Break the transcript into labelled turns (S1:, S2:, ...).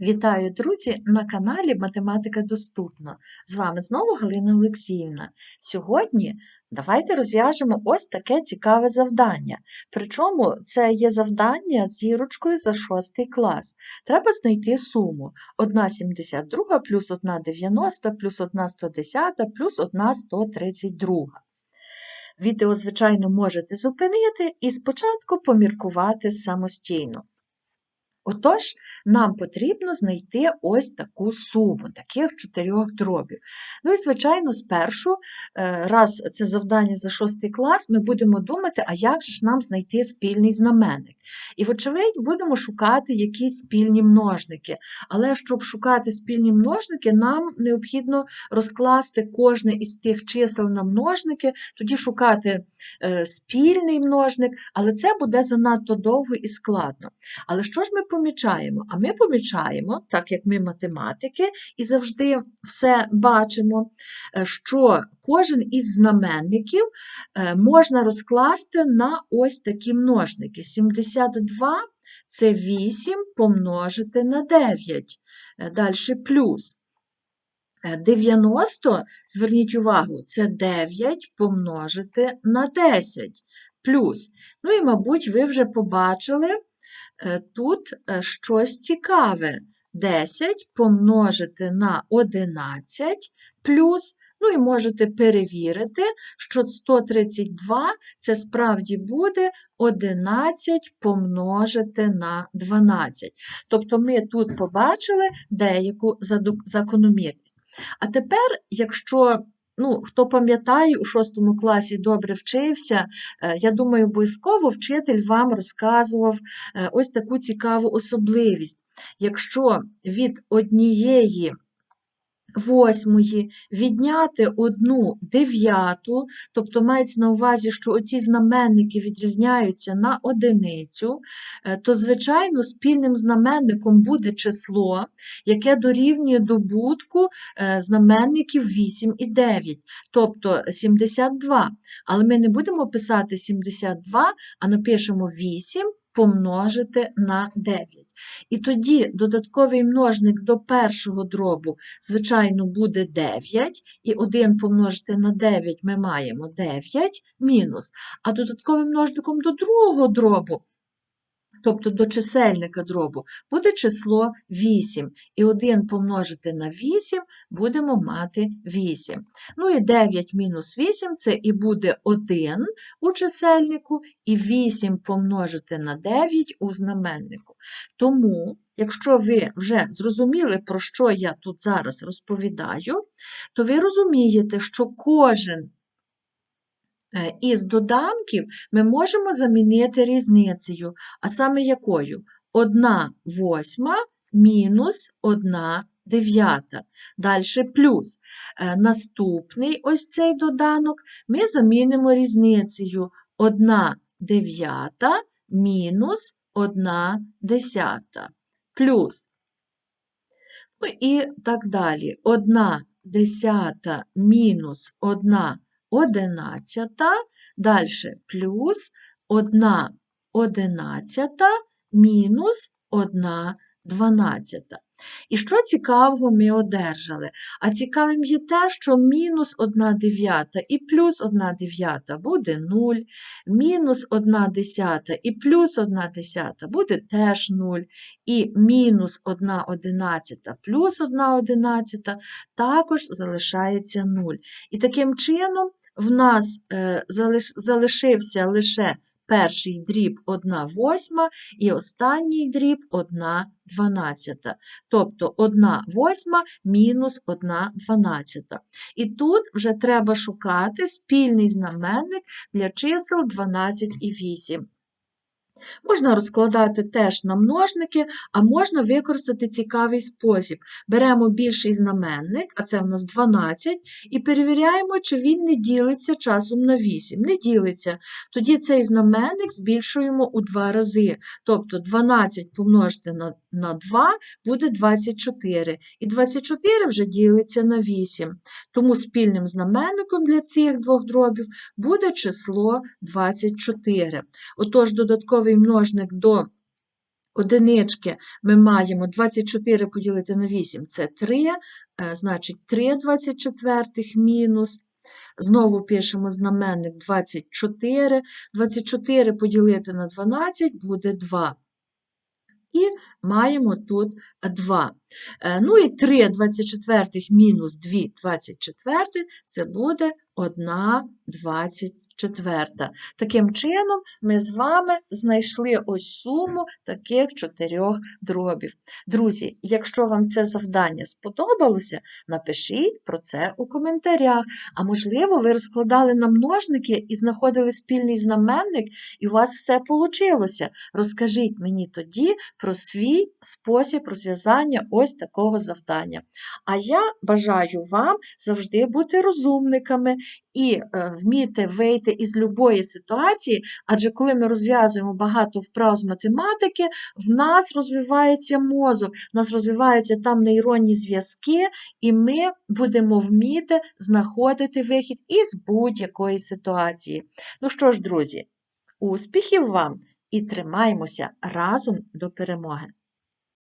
S1: Вітаю, друзі, на каналі Математика Доступна. З вами знову Галина Олексіївна. Сьогодні давайте розв'яжемо ось таке цікаве завдання. Причому це є завдання з зірочкою за 6 клас. Треба знайти суму 1,72 плюс 1,90 плюс 1,110 плюс 1,132. Відео, звичайно, можете зупинити і спочатку поміркувати самостійно. Отож, нам потрібно знайти ось таку суму, таких чотирьох дробів. Ну і, звичайно, спершу, е, раз це завдання за шостий клас, ми будемо думати, а як же ж нам знайти спільний знаменник. І, вочевидь, будемо шукати якісь спільні множники. Але щоб шукати спільні множники, нам необхідно розкласти кожне із тих чисел на множники, тоді шукати е, спільний множник, але це буде занадто довго і складно. Але що ж ми помічаємо? А ми помічаємо, так як ми математики, і завжди все бачимо, е, що кожен із знаменників е, можна розкласти на ось такі множники. 72 це 8 помножити на 9. Далі плюс. 90, зверніть увагу, це 9 помножити на 10 плюс. Ну і, мабуть, ви вже побачили е, тут е, щось цікаве. 10 помножити на 11 плюс, ну і можете перевірити, що 132 це справді буде 11 помножити на 12. Тобто ми тут побачили деяку закономірність. А тепер, якщо ну, хто пам'ятає, у шостому класі добре вчився, е, я думаю, обов'язково вчитель вам розказував е, ось таку цікаву особливість. Якщо від однієї восьмої відняти одну дев'яту, тобто мається на увазі, що оці знаменники відрізняються на одиницю, е, то, звичайно, спільним знаменником буде число, яке дорівнює добутку е, знаменників 8 і 9, тобто 72. Але ми не будемо писати 72, а напишемо 8 помножити на 9. І тоді додатковий множник до першого дробу, звичайно, буде 9, і 1 помножити на 9 ми маємо 9 мінус, а додатковим множником до другого дробу тобто до чисельника дробу, буде число 8. І 1 помножити на 8 будемо мати 8. Ну і 9 мінус 8 це і буде 1 у чисельнику, і 8 помножити на 9 у знаменнику. Тому, якщо ви вже зрозуміли, про що я тут зараз розповідаю, то ви розумієте, що кожен із доданків ми можемо замінити різницею, а саме якою? 1 восьма мінус 1 дев'ята. Далі плюс. Е, наступний ось цей доданок ми замінимо різницею 1 дев'ята мінус 1 десята. Плюс. Ну і так далі. 1 десята мінус 1 одинадцята, далі плюс 1 одинадцята мінус 1 дванадцята. І що цікавого ми одержали? А цікавим є те, що мінус 1 дев'ята і плюс 1 дев'ята буде 0, мінус 1 десята і плюс 1 десята буде теж 0, і мінус 1 одинадцята плюс 1 одинадцята також залишається 0. І таким чином в нас е, залишився лише перший дріб 1 восьма і останній дріб 1 дванадцята. Тобто 1 восьма мінус 1 дванадцята. І тут вже треба шукати спільний знаменник для чисел 12 і 8. Можна розкладати теж на множники, а можна використати цікавий спосіб. Беремо більший знаменник, а це в нас 12, і перевіряємо, чи він не ділиться часом на 8. Не ділиться. Тоді цей знаменник збільшуємо у два рази. Тобто 12 помножити на на 2 буде 24. І 24 вже ділиться на 8. Тому спільним знаменником для цих двох дробів буде число 24. Отож, додатковий множник до одинички ми маємо 24 поділити на 8 це 3, е, значить 3 24 мінус. Знову пишемо знаменник 24. 24 поділити на 12 буде 2. І маємо тут 2. Е, Ну і 3 24 мінус 2 24 це буде 1 24. Таким чином, ми з вами знайшли ось суму таких чотирьох дробів. Друзі, якщо вам це завдання сподобалося, напишіть про це у коментарях. А можливо, ви розкладали на множники і знаходили спільний знаменник, і у вас все вийшло. Розкажіть мені тоді про свій спосіб розв'язання ось такого завдання. А я бажаю вам завжди бути розумниками і е, вміти вийти із любої ситуації, адже коли ми розв'язуємо багато вправ з математики, в нас розвивається мозок, в нас розвиваються там нейронні зв'язки, і ми будемо вміти знаходити вихід із будь-якої ситуації. Ну що ж, друзі, успіхів вам і тримаймося разом до перемоги!